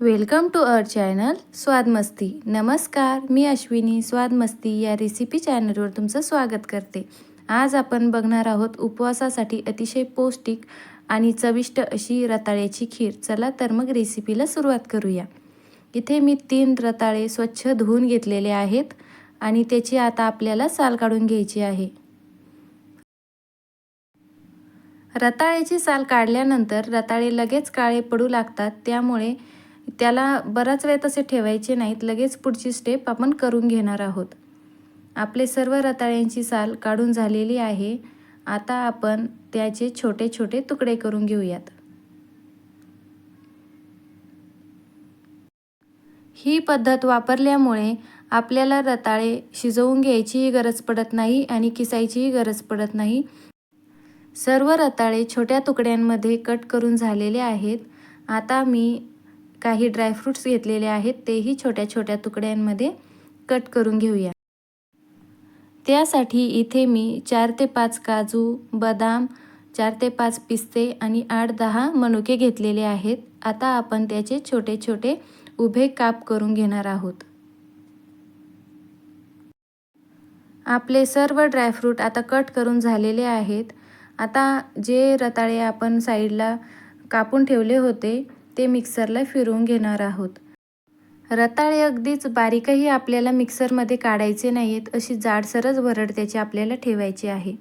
Welcome to our channel Swadmasti नमस्कार मी अश्विनी स्वादमस्ती या रेसिपी चॅनलवर तुमचं स्वागत करते. आज आपण बघणार आहोत उपवासासाठी अतिशय पौष्टिक आणि चविष्ट अशी रताळ्याची खीर. चला तर मग रेसिपीला सुरुवात करूया. इथे मी तीन रताळे स्वच्छ धुवून घेतलेले आहेत आणि त्याची आता आपल्याला साल काढून घ्यायची आहे. रताळ्याची साल काढल्यानंतर रताळे लगेच काळे पडू लागतात त्यामुळे त्याला बराच वेळ तसे ठेवायचे नाहीत. लगेच पुढची स्टेप आपण करून घेणार आहोत. आपले सर्व रताळ्यांची साल काढून झालेली आहे. आता आपण त्याचे छोटे छोटे तुकडे करून घेऊयात. ही पद्धत वापरल्यामुळे आपल्याला रताळे शिजवून घ्यायचीही गरज पडत नाही आणि किसायचीही गरज पडत नाही. सर्व रताळे छोट्या तुकड्यांमध्ये कट करून झालेले आहेत. आता मी काही ड्रायफ्रूट्स घेतलेले आहेत तेही छोट्या छोट्या तुकड्यांमध्ये कट करून घेऊया. त्यासाठी इथे मी चार ते पाच काजू बदाम चार ते पाच पिस्ते आणि आठ दहा मनुके घेतलेले आहेत. आता आपण त्याचे छोटे छोटे उभे काप करून घेणार आहोत. आपले सर्व ड्रायफ्रूट आता कट करून झालेले आहेत. आता जे रताळे आपण साईडला कापून ठेवले होते ते मिक्सरला फिरवून घेणार आहोत. रताळे अगदीच बारीकही आपल्याला मिक्सरमध्ये काढायचे नाही आहेत अशी जाडसरच भरड त्याची आपल्याला ठेवायची आहे.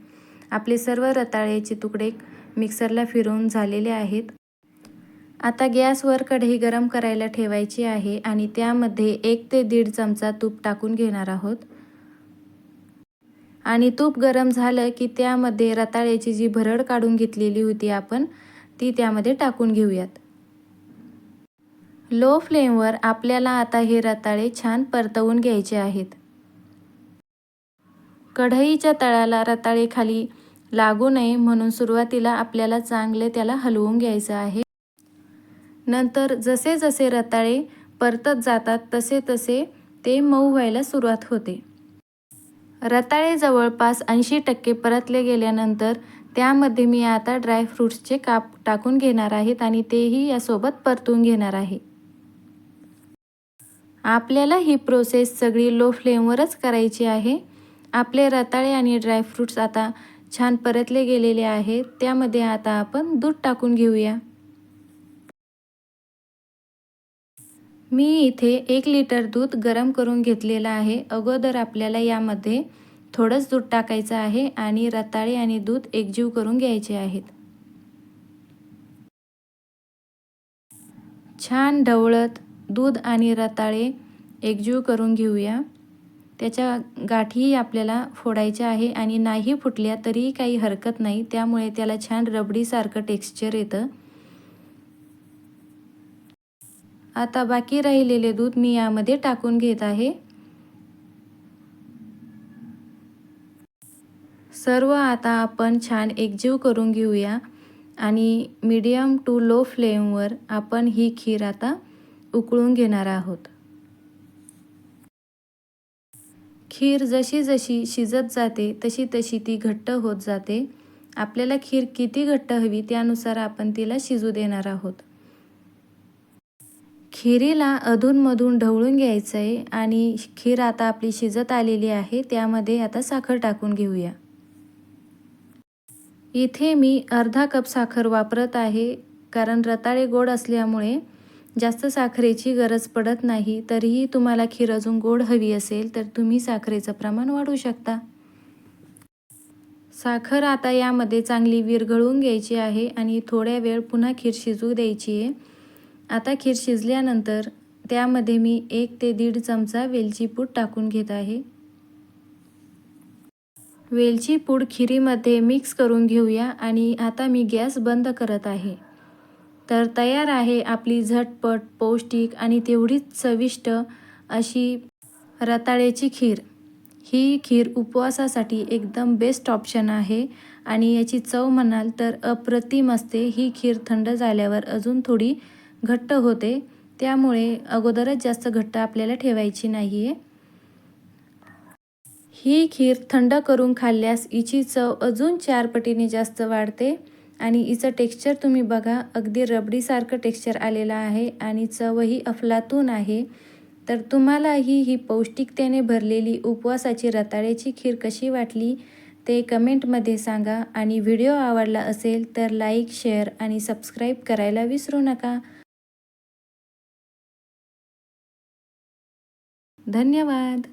आपले सर्व रताळ्याचे तुकडे मिक्सरला फिरवून झालेले आहेत. आता गॅसवर कढई गरम करायला ठेवायची आहे आणि त्यामध्ये एक ते दीड चमचा तूप टाकून घेणार आहोत. आणि तूप गरम झालं की त्यामध्ये रताळ्याची जी भरड काढून घेतलेली होती आपण ती त्यामध्ये टाकून घेऊयात. लो फ्लेमवर आपल्याला आता हे रताळे छान परतवून घ्यायचे आहेत. कढईच्या तळाला रताळे खाली लागू नये म्हणून सुरुवातीला आपल्याला चांगले त्याला हलवून घ्यायचं आहे. नंतर जसे जसे रताळे परतत जातात तसे तसे ते मऊ व्हायला सुरुवात होते. रताळे जवळपास ऐंशी टक्के परतले गेल्यानंतर त्यामध्ये मी आता ड्रायफ्रूट्सचे काप टाकून घेणार आहेत आणि तेही यासोबत परतून घेणार आहे. आपल्याला ही प्रोसेस सगळी लो फ्लेमवरच करायची आहे. आपले रताळे आणि ड्रायफ्रूट्स आता छान परतले गेलेले आहेत त्यामध्ये आता आपण दूध टाकून घेऊया. मी इथे एक लिटर दूध गरम करून घेतलेलं आहे. अगोदर आपल्याला यामध्ये थोडंच दूध टाकायचं आहे आणि रताळे आणि दूध एकजीव करून घ्यायचे आहेत. छान ढवळत दूध आणि रताळे एकजीव करून घेऊया. त्याच्या गाठीही आपल्याला फोडायच्या आहे आणि नाही फुटल्या तरीही काही हरकत नाही. त्यामुळे त्याला छान रबडीसारखं टेक्स्चर येतं. आता बाकी राहिलेले दूध मी यामध्ये टाकून घेत आहे. सर्व आता आपण छान एकजीव करून घेऊया आणि मीडियम टू लो फ्लेमवर आपण ही खीर आता उकळून घेणार आहोत. खीर जशी जशी शिजत जाते तशी तशी ती घट्ट होत जाते. आपल्याला खीर किती घट्ट हवी त्यानुसार आपण तिला शिजू देणार आहोत. खिरीला अधूनमधून ढवळून घ्यायचं आहे आणि खीर आता आपली शिजत आलेली आहे त्यामध्ये आता साखर टाकून घेऊया. इथे मी अर्धा कप साखर वापरत आहे कारण रताळे गोड असल्यामुळे जास्त साखरेची गरज पडत नाही तरीही तुम्हाला खीर अजून गोड हवी असेल तर तुम्ही साखरेचं प्रमाण वाढवू शकता. साखर आता यामध्ये चांगली विरघळून घ्यायची आहे आणि थोड्या वेळ पुन्हा खीर शिजू द्यायची आहे आता खीर शिजल्यानंतर त्यामध्ये मी एक ते दीड चमचा वेलची पूड टाकून घेत आहे. वेलची पूड खिरीमध्ये मिक्स करून घेऊया आणि आता मी गॅस बंद करत आहे. तर तयार आहे आपली झटपट पौष्टिक आणि तेवढीच चविष्ट अशी रताळ्याची खीर. ही खीर उपवासासाठी एकदम बेस्ट ऑप्शन आहे आणि याची चव म्हणाल तर अप्रतिम असते. ही खीर थंड झाल्यावर अजून थोडी घट्ट होते. त्यामुळे अगोदरच जास्त घट्ट आपल्याला ठेवायची नाही आहे ही खीर थंड करून खाल्ल्यास हिची चव अजून चार पटीने जास्त वाढते. आणि हिचं टेक्स्चर तुम्ही बघा अगदी रबडीसारखं टेक्स्चर आलेलं आहे आणि चवही अफलातून आहे. तर तुम्हालाही ही पौष्टिकतेने भरलेली उपवासाची रताळ्याची खीर कशी वाटली ते कमेंटमध्ये सांगा. आणि व्हिडिओ आवडला असेल तर लाईक शेअर आणि सबस्क्राईब करायला विसरू नका. धन्यवाद.